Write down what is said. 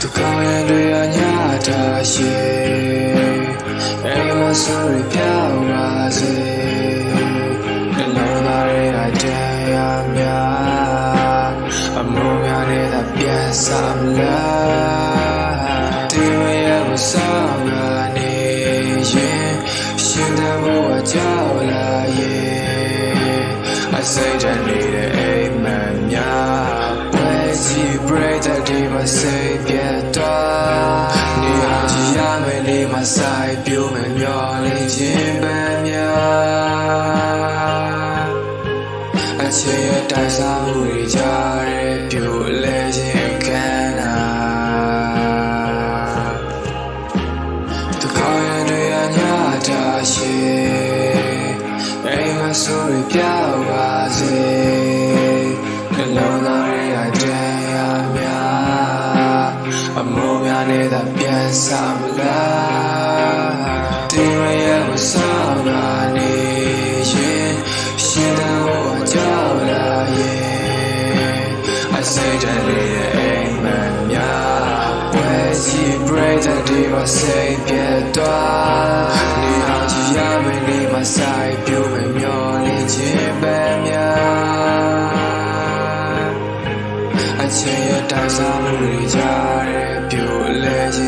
သူကောင်းရင်တွေအညာတာရှိအိမ်မဆိုးရပြောင်းပါစေနှလုံးသားရဲ့အတရားများအမိုးများနဲ့သာပြန်စမလားဒီမရဲ့မဆောင်ကနေရင်ရှင်တန်ဘဝကြောက်လာရဲ့အစိတ် ပြတ်သွားနေအောင်ကြည့်ရမယ်လေးမဆိုင်ပြိုးမယ်မျောလေးခြင်းပန်းများအချစ်ရဲ့တိုက်စားမှုတွေကြားတဲ့ပြိုလဲခြင်းခန္ဓာသူခေါ်ရတဲ့အညာတာရှိအိမ်မဆိုးရပြော နဲ့သာပြန်စမလားဒီရရဲ့မဆောင်ကနေရင်ရှင်တော်ဘဝကြောက်လာရဲ့အစိတ်တလေးရဲ့အိမ်မက်များ Where you break the day မစိတ် တိုက်စားမှုတွေကြားတဲ့ပြိုလဲရ